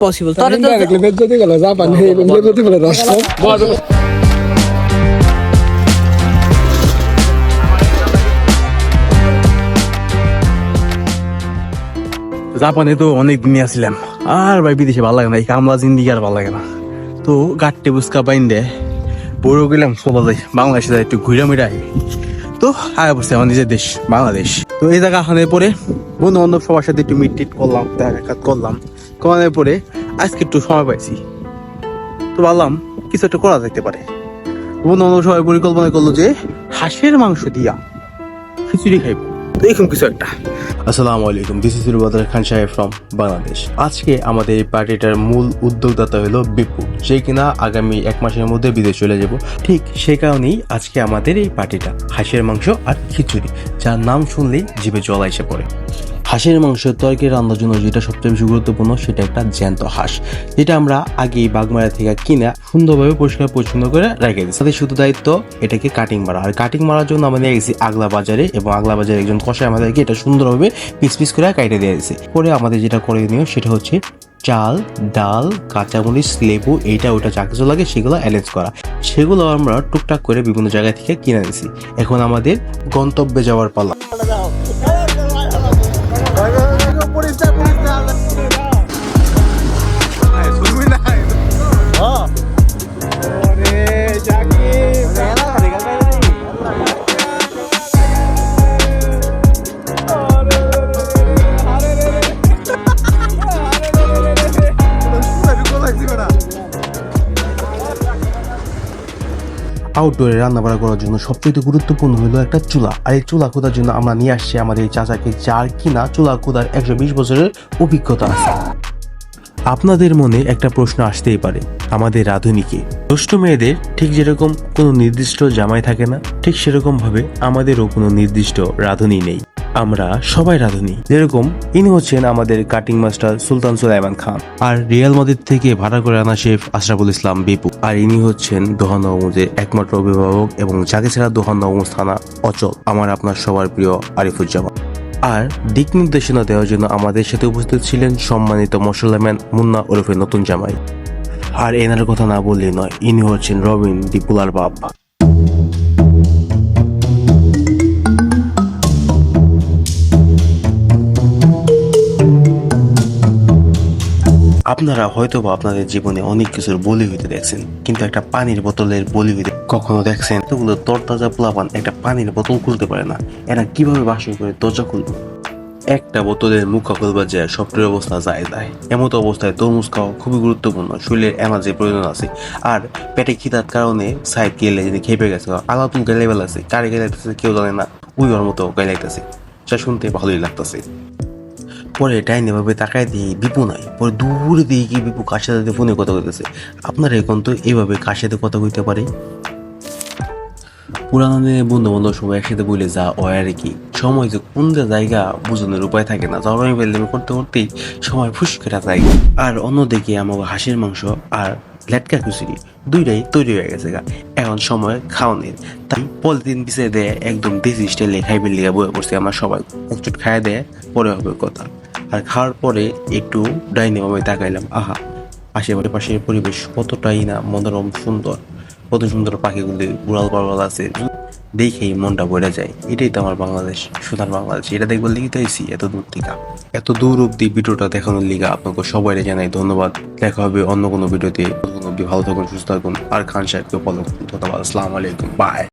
Possible তোর তো গেল জাপান বলে তো অনেক দিনই আসছিলাম আর ভাই বিদেশে ভালো লাগে না এই কামলা জিন্দিগি আর ভালো লাগে না তো গাট্টে বুসকা বাইন দে বড় গেলাম চলা যাই বাংলাদেশে যাই একটু ঘুরে মিরা তো আয় বসছে আমার নিজের দেশ বাংলাদেশ তো এই জায়গা আসানোর পরে বন্ধু বান্ধব সবার সাথে একটু মিট টিট করলাম দেখা করলাম করানোর পরে আজকে একটু সময় পাইছি। তো ভাবলাম কিছু একটা করা যেতে পারে। বন্ধু বান্ধব সবাই পরিকল্পনা করল যে হাঁসের মাংস দিয়া খিচুড়ি খাইব। এরকম কিছু একটা। আসসালামু আলাইকুম দিস ইজ রুবাদার খান সাহেব ফ্রম বাংলাদেশ আজকে আমাদের এই পার্টিটার মূল উদ্যোগদাতা হলো বিপু, যে কিনা আগামী এক মাসের মধ্যে বিদেশ চলে যাব। ঠিক সেই কারণেই আজকে আমাদের এই পার্টিটা, হাঁসের মাংস আর খিচুড়ি, যার নাম শুনলেই জিভে জল এসে পড়ে। হাঁসের মাংস, তরকারি রান্নার জন্য যেটা সবচেয়ে বেশি গুরুত্বপূর্ণ সেটা একটা জ্যান্ত হাঁস, যেটা আমরা আগেই বাগমারা থেকে কিনে সুন্দরভাবে পরিষ্কার পরিচ্ছন্ন করে রেখে দিই তাদের শুধু দায়িত্ব এটাকে কাটিং মারা। আর কাটিং মারার জন্য নিয়ে গেছি আগলা বাজারে এবং আগলা বাজারে একজন কষাই আমাদেরকে এটা সুন্দরভাবে পিস পিস করে কাটে দিয়ে দিয়েছে। পরে আমাদের যেটা করে নিও সেটা হচ্ছে চাল, ডাল, কাঁচামরিচ, লেবু, এইটা ওটা যা কিছু লাগে সেগুলো অ্যারেঞ্জ করা। সেগুলো আমরা টুকটাক করে বিভিন্ন জায়গা থেকে কিনে নিয়েছি এখন আমাদের গন্তব্যে যাওয়ার পালা। আউটডোরে রান্না বাড়া করার জন্য সবচেয়ে গুরুত্বপূর্ণ হলো একটা চুলা। আর এই চুলা খোদার জন্য আমরা নিয়ে আসছি আমাদের এই চাচাকে, যার কিনা চুলা খোদার একশো বিশ বছরের অভিজ্ঞতা আছে। আপনাদের মনে একটা প্রশ্ন আসতেই পারে, আমাদের রাঁধুনিকে দুষ্ট মেয়েদের ঠিক যেরকম কোনো নির্দিষ্ট জামাই থাকে না, ঠিক সেরকমভাবে আমাদেরও কোনো নির্দিষ্ট রাঁধুনি নেই। আমরা সবাই রাঁধুনি। যেরকম ইনি হচ্ছেন আমাদের cutting master Sultan Suleiman Khan. আর রিয়াল মাদির থেকে ভাড়া করে আনা শেফ আশরাফুল ইসলাম বিপু। আর ইনি হচ্ছেন দোহান নবমুজের একমাত্র অভিভাবক এবং যাকে ছাড়া দোহান নবমুজ থানা অচল, আমার আপনার সবার প্রিয় আরিফুজ্জামান। আর দিক নির্দেশনা দেওয়ার জন্য আমাদের সাথে উপস্থিত ছিলেন সম্মানিত মশলাম্যান মুন্না ওরফে নতুন জামাই। আর এনার কথা না বললেই নয়, ইনি হচ্ছেন রবিন দিপুলার বাপ। আপনারা হয়তো বা আপনাদের জীবনে অনেক কিছুর বলি হইতে দেখছেন, কিন্তু একটা পানির বোতলের বলি হইতে কখনো দেখছেন? এতগুলো তরতাজা পোলাপান একটা পানির বোতল খুলতে পারে না। এরা কীভাবে বাসন করে দরজা খুলবে? একটা বোতলের মুখা খুলবার যায় সফটের অবস্থা যায় যায় এমতো অবস্থায় তরমুজ খাওয়া খুবই গুরুত্বপূর্ণ, শরীরের এনার্জির প্রয়োজন আছে। আর পেটে খিদার কারণে সাইড গেলে যদি খেপে গেছে আলাতুল গেলে বেলা আছে, কারে গেলাইতেছে কেউ জানে না ওই ওর মতো গেলাইতেছে। যা শুনতে ভালোই লাগতেছে। পরে ডাইনে ভাবে তাকায় দিয়ে বিপু নাই। পরে দূরে দিয়ে কি বিপু কার সাথে ফোনে কথা কইতেছে। আপনারা এখন তো এইভাবে কার সাথে কথা কইতে পারে? পুরানো দিনে বন্ধু বান্ধব সবাই একসাথে বলে যা আর কি। সময় যে কোন জায়গা বোঝানোর উপায় থাকে না। জবাই বেলদামি করতে করতেই সময় ফুস যায়। আর অন্যদিকে আমাকে হাঁসের মাংস আর লেটকা খিচুড়ি দুইটাই তৈরি হয়ে গেছে গা। এখন সময় খাওয়ানোর। তাই পলিথিন পিছিয়ে দেয় একদম দেশি স্টাইলে খাইবে লিগা বয়ে পড়ছি আমরা সবাই। একচুট খাইয়ে দেয় পরে হবে কথা। আর খাওয়ার পরে একটু ডাইনে ভাবে তাকাইলাম। আহা আশেপাশে পাশের পরিবেশ কতটাই না মনোরম সুন্দর। কত সুন্দর পাখিগুলি উড়াল পাড়াল আছে। দেখেই মনটা ভরে যায়। এটাই তো আমার বাংলাদেশ, সোনার বাংলাদেশ। এটা দেখবার লিখিত হয়েছি এত দূর থেকে। এত দূর অব্দি ভিডিওটা দেখানোর লিগা আপনাকে সবাই জানাই ধন্যবাদ। দেখা হবে অন্য কোনো ভিডিওতে। ততক্ষণ অব্দি ভালো থাকুন, সুস্থ থাকুন। আর খান সাহেবকে ফলো করুন। ধন্যবাদ, আসসালামু আলাইকুম। বাই